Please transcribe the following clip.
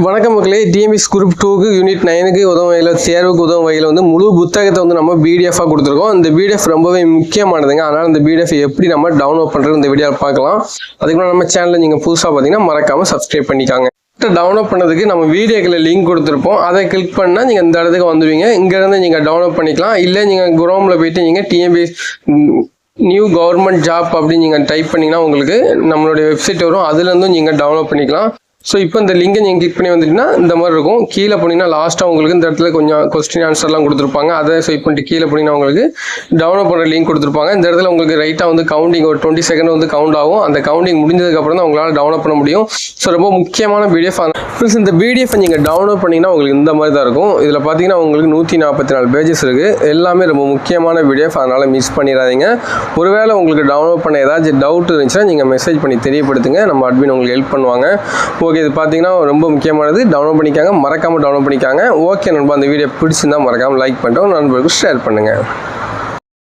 வணக்கம் மக்களே TMS group டூக்கு யூனிட் நைனுக்கு உதவும் வகையில் தேர்வுக்கு உதவும் வகையில் வந்து முழு புத்தகத்தை வந்து நம்ம பிடிஎஃபாக கொடுத்துருக்கோம். இந்த பிடிஎஃப் ரொம்பவே முக்கியமானதுங்க. அதனால் இந்த பிடிஎஃப் எப்படி நம்ம டவுன்லோட் பண்ணுறது இந்த வீடியோவில் பார்க்கலாம். அதுக்கு நம்ம சேனலில் நீங்கள் புதுசாக பார்த்தீங்கன்னா மறக்காமல் சப்ஸ்கிரைப் பண்ணிக்காங்க. டவுன்லோட் பண்ணதுக்கு நம்ம வீடியோக்கில் லிங்க் கொடுத்துருப்போம். அதை கிளிக் பண்ணால் நீங்கள் இந்த இடத்துக்கு வந்துடுவீங்க இங்கேருந்து நீங்கள் டவுன்லோட் பண்ணிக்கலாம். இல்லை நீங்கள் குரோமில் போயிட்டு நீங்கள் டிஎம்பிஎஸ் நியூ கவர்மெண்ட் ஜாப் அப்படின்னு நீங்கள் டைப் பண்ணிங்கன்னா உங்களுக்கு நம்மளுடைய வெப்சைட் வரும். அதுலேருந்தும் நீங்கள் டவுன்லோட் பண்ணிக்கலாம். ஸோ இப்போ இந்த லிங்கை நீங்கள் கிளிக் பண்ணி வந்துட்டீங்கன்னா இந்த மாதிரி இருக்கும். கீழே போனீங்கன்னா லாஸ்ட்டாக உங்களுக்கு இந்த இடத்துல கொஞ்சம் கொஸ்டின் ஆன்சர்லாம் கொடுத்துருப்பாங்க. அதை ஸ்வைப் பண்ணிட்டு கீழே போனீங்கன்னா உங்களுக்கு டவுன்லோட் பண்ணுற லிங்க் கொடுத்துருப்பாங்க. இந்த இடத்துல உங்களுக்கு ரைட்டாக வந்து கவுண்டிங் ஒரு டுவெண்ட்டி செகண்ட் வந்து கவுண்ட் ஆகும். அந்த கவுண்டிங் முடிஞ்சதுக்கப்புறம் தான் உங்களால் டவுன்லோட் பண்ண முடியும். ஸோ ரொம்ப முக்கியமான பிடிஎஃப் ஃப்ரெண்ட்ஸ் இந்த பிடிஎஃப் நீங்கள் டவுன்லோட் பண்ணிங்கன்னா உங்களுக்கு இந்த மாதிரி தான் இருக்கும். இதில் பார்த்தீங்கன்னா உங்களுக்கு நூற்றி நாற்பத்தி நாலு பேஜஸ் இருக்குது எல்லாமே ரொம்ப முக்கியமான பிடிஎஃப் அதனால் மிஸ் பண்ணிடாதீங்க. ஒருவேளை உங்களுக்கு டவுன்லோட் பண்ண ஏதாச்சும் டவுட் இருந்துச்சுன்னா நீங்கள் மெசேஜ் பண்ணி தெரியப்படுத்துங்க. நம்ம அட்மின் உங்களுக்கு ஹெல்ப் பண்ணுவாங்க. ஓகே இது பார்த்தீங்கன்னா ரொம்ப முக்கியமானது. டவுன்லோட் பண்ணிக்காங்க. மறக்காமல் டவுன்லோட் பண்ணிக்காங்க. ஓகே நண்பா அந்த வீடியோ பிடிச்சிருந்தால் மறக்காமல் லைக் பண்ணிட்டோம் நண்பர்களுக்கு ஷேர் பண்ணுங்கள்